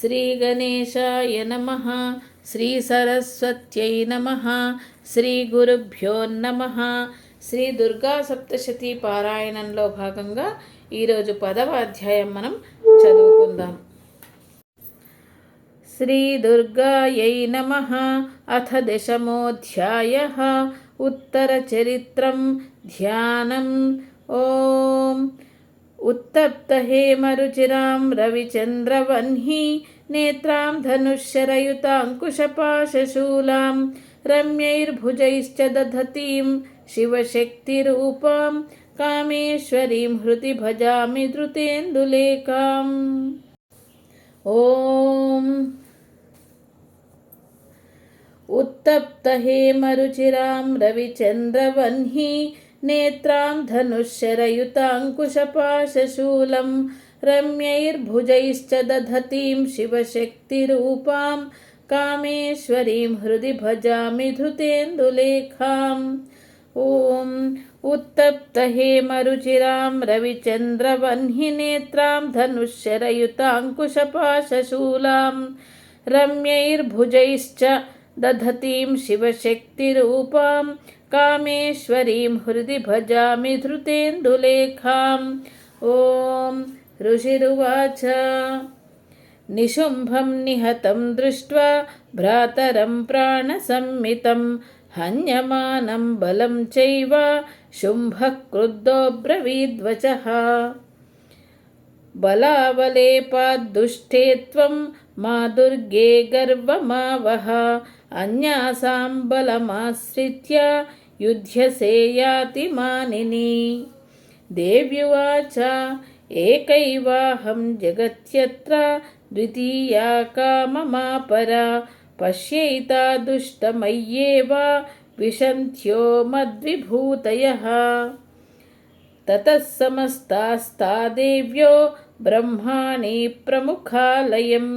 శ్రీ नमः నమ. శ్రీ శ్రీగురుభ్యో నమ. శ్రీ దుర్గా సప్తశతీ పారాయణంలో భాగంగా ఈరోజు పదవ అధ్యాయం మనం చదువుకుందాం. శ్రీ దుర్గాయై నమ. అథ దశమోధ్యాయ. ఉత్తరచరిత్రం ధ్యానం. ఓం ॐ उत्तप्तहेमरुचिरां रविचन्द्रवह्नि, नेत्रां धनुश्शरयुताङ्कुशपाशशूलां रम्यैर्भुजैश्च दधतीं शिवशक्तिरूपां, कामेश्वरीं हृदि भजामि धृतेन्दुलेखाम्। ॐ। उत्तप्तहेमरुचिरां रविचन्द्रवह्नि नेत्रां धनुश्शरयुताङ्कुशपाशशूलं रम्यैर्भुजैश्च दधतीं शिवशक्तिरूपां कामेश्वरीं हृदि भजामि धृतेन्दुलेखाम् ॐ उत्तप्तहेमरुचिरां रविचन्द्रवह्निनेत्रां धनुश्शरयुताङ्कुशपाशशूलां रम्यैर्भुजैश्च दधतीं शिवशक्तिरूपां कामेश्वरीं हृदि भजामि धृतेन्दुलेखाम् ॐ ऋषिरुवाच निशुम्भं निहतं दृष्ट्वा भ्रातरं प्राणसम्मितं हन्यमानं बलं चैव शुम्भः क्रुद्धो ब्रवीद्वचः बलावलेपाद्दुष्टे त्वं मा दुर्गे गर्वमावह अन्यासां बलमाश्रित्य युध्यसे याति मानिनी देव्युवाच एकैवाहं जगत्यत्र द्वितीया काममापरा पश्यैता दुष्टमय्येव विशन्त्यो मद्विभूतयः ततः समस्तास्ता देव्यो ब्रह्माणि प्रमुखालयं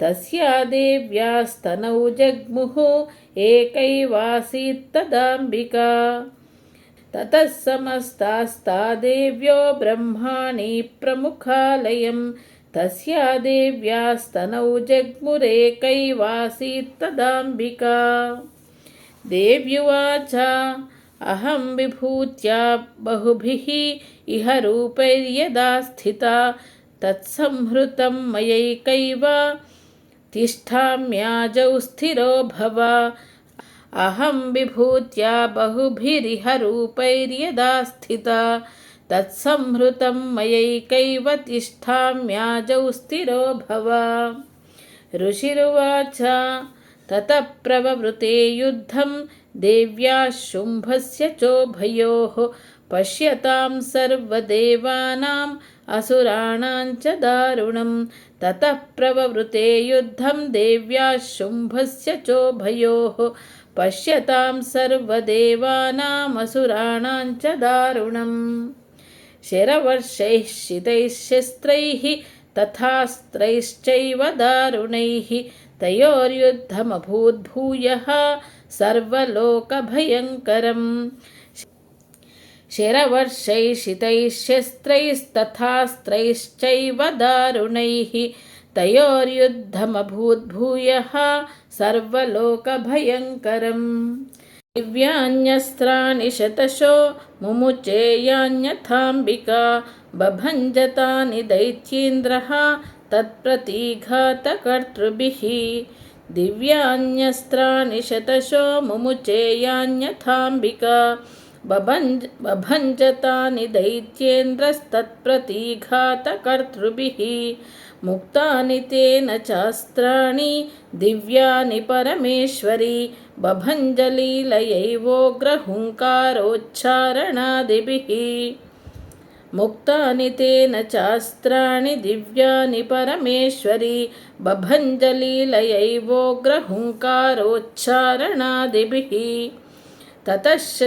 तस्या देव्यास्तनौ जग्मुः एकैवासीत्तदाम्बिका। ततः समस्तास्ता देव्यो ब्रह्माणि प्रमुखालयं तस्या देव्यास्तनौ जग्मुरेकैवासीत्तदाम्बिका। देव्युवाच, अहं विभूत्या बहुभिः इह रूपैर्यदा स्थिता। तत्संहृतं मयैकैव తిష్టామ్యాజౌ స్థిరో భవ అహం విభూత్యా బహుభిరిహ రూపైర్యదా స్థిత తత్సంహృతం మయైకైవ తిష్టామ్యాజౌ స్థిరో భవ ఋషిరువాచ తత ప్రవృతే యుద్ధం దేవ్యా శుంభస్య చోభయో పశ్యతాం సర్వదేవానాం అసురాణాం చ దారుణం ततः प्रववृते युद्धं देव्याः शुम्भस्य चोभयोः पश्यतां सर्वदेवानामसुराणां च दारुणम् शरवर्षैः शितैः शस्त्रैः तथास्त्रैश्चैव दारुणैः तयोर्युद्धमभूद्भूयः सर्वलोकभयङ्करम् शरवर्षैः शितैः शस्त्रैस्तथास्त्रैश्चैव दारुणैः तयोर्युद्धमभूद्भूयः सर्वलोकभयङ्करम् दिव्यान्यस्त्राणि शतशो मुमुचेयान्यथाम्बिका बभञ्जतानि दैत्येन्द्रः तत्प्रतीघातकर्तृभिः दिव्यान्यस्त्राणि शतशो मुमुचेयान्यथाम्बिका बभञ्ज बभञ्जतानि दैत्येन्द्रस्तत्प्रतीघातकर्तृभिः मुक्तानि तेन चास्त्राणि दिव्यानि परमेश्वरी बभञ्जलीलयैवोग्रहुङ्कारोच्चारणादिभिः मुक्तानि तेन चास्त्राणि दिव्यानि परमेश्वरी बभञ्जलीलयैवोग्रहुङ्कारोच्चारणादिभिः ततश्च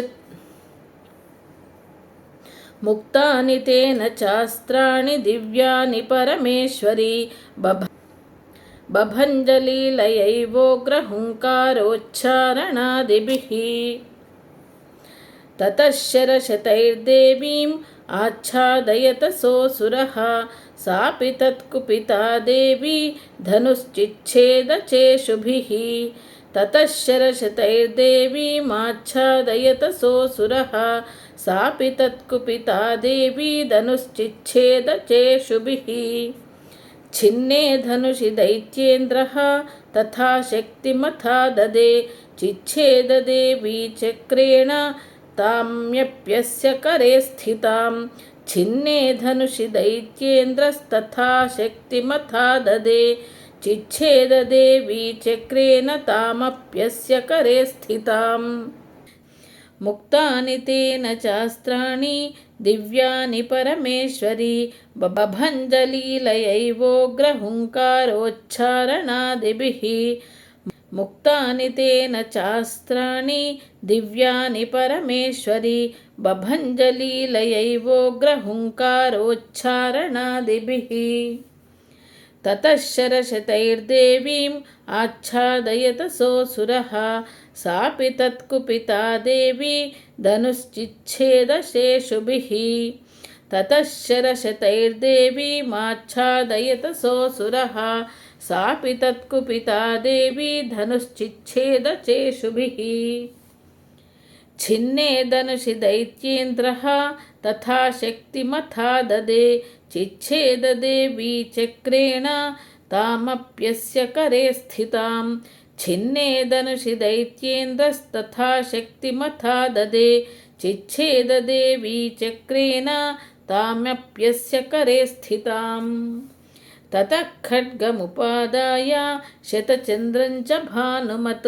मुक्तानि तेन चास्त्राणि दिव्यानि परमेश्वरी बभ बभञ्जलीलयैवोग्रहुङ्कारोच्चारणादिभिः ततः शरशतैर्देवीम् आच्छादयत सोऽसुरः सापि तत्कुपिता देवी धनुश्चिच्छेदचेषुभिः ततः शरशतैर्देवीमाच्छादयत सोऽसुरः सापि तत्कुपिता देवी धनुश्चिच्छेदचेषुभिः छिन्ने धनुषि दैत्येन्द्रः तथा शक्तिमथा ददे चिच्छेददेवी चक्रेण ताम्यप्यस्य करे स्थितां छिन्ने धनुषि दैत्येन्द्रस्तथा शक्तिमथा ददे चिच्छेददेवी चक्रेण तामप्यस्य करे स्थिताम् ముక్తాని తేన శాస్త్రాణి దివ్యాని పరమేశ్వరి బభంజలీలయైవోగ్రహుంకారోచ్చారణాదిభిః ముక్తాని తేన శాస్త్రాణి దివ్యాని పరమేశ్వరి బభంజలీలయైవోగ్రహుంకారోచ్చారణాదిభిః ततः शरशतैर्देवीम् आच्छादयत सोऽसुरः सापि तत्कुपिता देवी धनुश्चिच्छेदशेषुभिः ततः शरशतैर्देवीमाच्छादयत सोऽसुरः सापि तत्कुपिता देवी धनुश्चिच्छेदचेषुभिः छिन्ने धनुषि दैत्येन्द्रः तथा शक्तिमथा ददे चिच्छेददेवी चक्रेण तामप्यस्य करे स्थितां छिन्ने धनुषि दैत्येन्द्रस्तथा शक्तिमथा ददे चिच्छेददेवी चक्रेण तामप्यस्य करे स्थिताम् ततः खड्गमुपादाय शतचन्द्रं च भानुमत्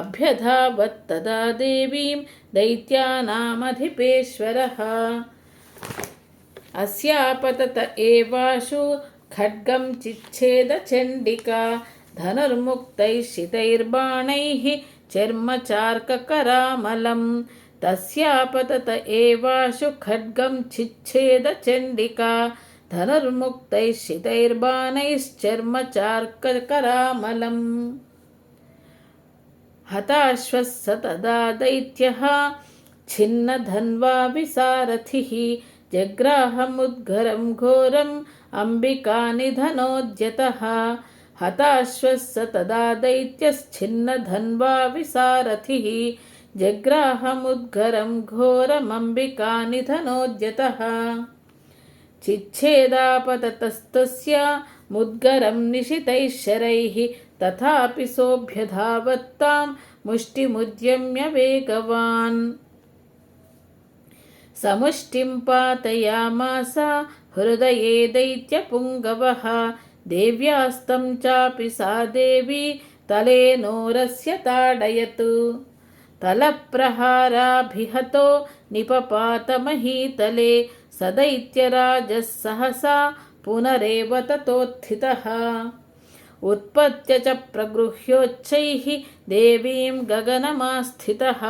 अभ्यधावत्तदा देवीं दैत्यानामधिपेश्वरः अस्यापतत एवाशु खड्गं चिच्छेदचण्डिका धनुर्मुक्तैः शितैर्बाणैः चर्मचार्ककरामलं तस्यापतत एवाशु खड्गं चिच्छेदचण्डिका धनुर्मुक्तैः शितैर्बाणैश्चर्मचार्ककरामलम् हताश्वः स तदा दैत्यः छिन्नधन्वा विसारथिः जग्राहमुद्गरं घोरम् अम्बिकानिधनोद्यतः हताश्वः स तदा दैत्यश्छिन्नधन्वा विसारथिः जग्राहमुद्गरं घोरमम्बिकानिधनोद्यतः చిచ్ఛేదాపతస్తస్య ముద్గరం నిశితైశ్చరైः తథాపి సోభ్యధావత్తాం ముష్టిముద్యమ్య వేగవాన్ సముష్టిం పాతయామాస హృదయే దైత్యపుంగవः దేవ్యాస్తం చాపి సా దేవి తలేనోరస్య తాడయతు తలప్రహారాభిహతో నిపపాతమహీతలే निपपातमहीतले स दैत्यराजः सहसा पुनरेव ततोत्थितः उत्पत्य च प्रगृह्योच्चैः देवीं गगनमास्थितः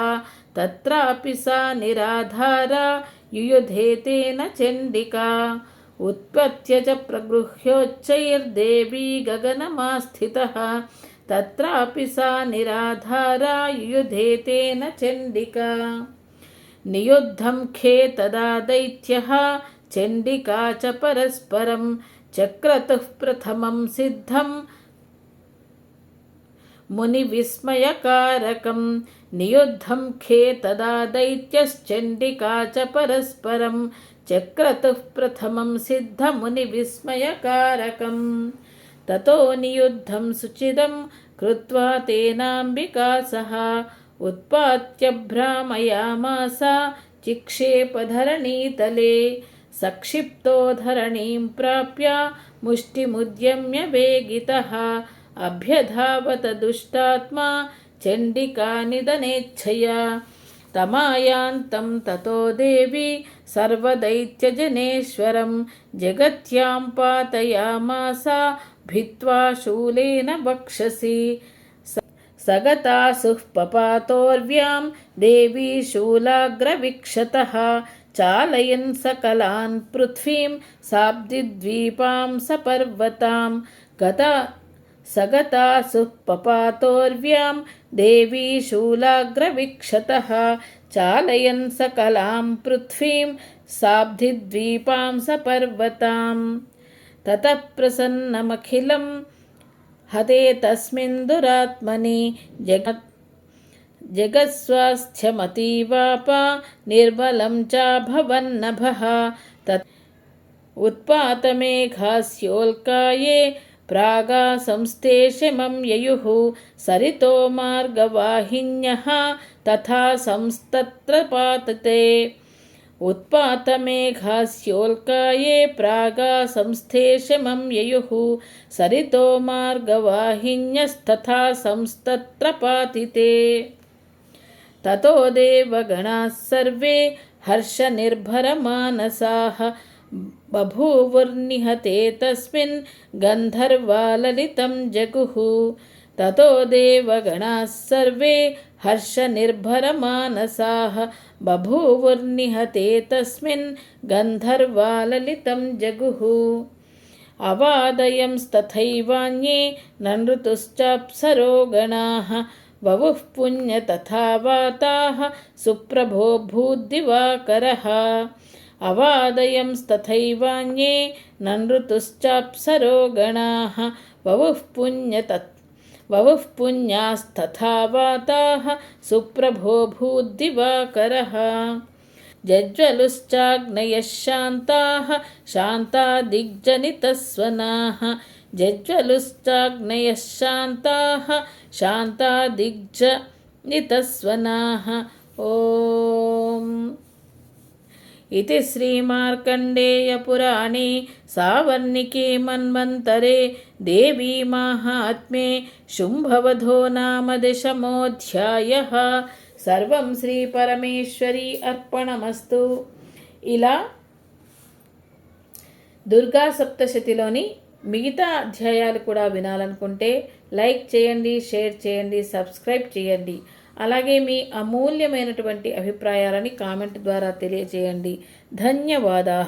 तत्रापि सा निराधारा युयुधे तेन चण्डिका उत्पत्य च प्रगृह्योच्चैर्देवी गगनमास्थितः तत्रापि सा निराधारा युयुधे तेन चण्डिका नियुद्धं खे तदा दैत्यः चण्डिका च परस्परं चक्रतुः प्रथमं सिद्धं मुनिविस्मयकारकं नियुद्धं खे तदा दैत्यश्चण्डिका च परस्परं चक्रतुः प्रथमं सिद्धमुनिविस्मयकारकम् ततो नियुद्धं सुचिदं कृत्वा तेनाम्बिका सह उत्पात्य भ्रामयामास चिक्षेपधरणीतले सक्षिप्तो धरणीं प्राप्य मुष्टिमुद्यम्य वेगितः अभ्यधावत दुष्टात्मा चण्डिकानिदनेच्छया तमायान्तं ततो देवी सर्वदैत्यजनेश्वरं जगत्यां पातयामास भित्त्वा शूलेन वक्षसि सगतासुः पपातोर्व्यां देवी शूलाग्रविक्षतः चालयन् सकलान् पृथ्वीं साब्दिद्वीपां सपर्वतां गता सगतासुः पपातोर्व्यां देवी शूलाग्रविक्षतः चालयन् सकलां पृथ्वीं साब्धिद्वीपां सपर्वतां ततः प्रसन्नमखिलं हते तस्मिन् दुरात्मनि जगत् जगत्स्वास्थ्यमतीवापा निर्मलं चाभवन्नभः तत् उत्पातमेघास्योल्काये प्रागासंस्ते शमं ययुः। सरितो मार्गवाहिन्यः तथा संस्तत्र पातते उत्पातमेघास्योल्काये प्रागासंस्थे शमं ययुः। सरितो मार्गवाहिन्यस्तथा संस्तत्र पातिते ततो देवगणाः सर्वे हर्षनिर्भरमानसाः। बभूवुर्निहते तस्मिन् गन्धर्वाललितं जगुः। ततो देवगणाः सर्वे हर्षनिर्भरमानसाः बभूवुर्निहते तस्मिन् गन्धर्वाललितं जगुः अवादयंस्तथैवान्ये ननृतुश्चाप्सरो गणाः ववुः पुण्य तथा वाताः सुप्रभो भूद्दिवाकरः अवादयंस्तथैवान्ये ननृतुश्चाप्सरो गणाः ववुः पुण्य तत् ववुः पुण्यास्तथा वाताः सुप्रभो भूद्दिवाकरः। जज्ज्वलुश्चाग्नयः शान्ताः शान्तादिग्जनितस्वनाः। जज्ज्वलुश्चाग्नयः शान्ताः शान्तादिग्जनितस्वनाः। ॐ इति श्रीमार्कण्डेयपुराणे सावर्णिके मन्वन्तरे देवीमाहात्म्ये शुम्भवधो नाम दशमोऽध्यायः సర్వం శ్రీ పరమేశ్వరి అర్పణమస్తు ఇలా దుర్గా సప్తశతిలోని మిగతా అధ్యాయాలు కూడా వినాలనుకుంటే లైక్ చేయండి షేర్ చేయండి సబ్స్క్రైబ్ చేయండి అలాగే మీ అమూల్యమైనటువంటి అభిప్రాయాలని కామెంట్ ద్వారా తెలియజేయండి. ధన్యవాదా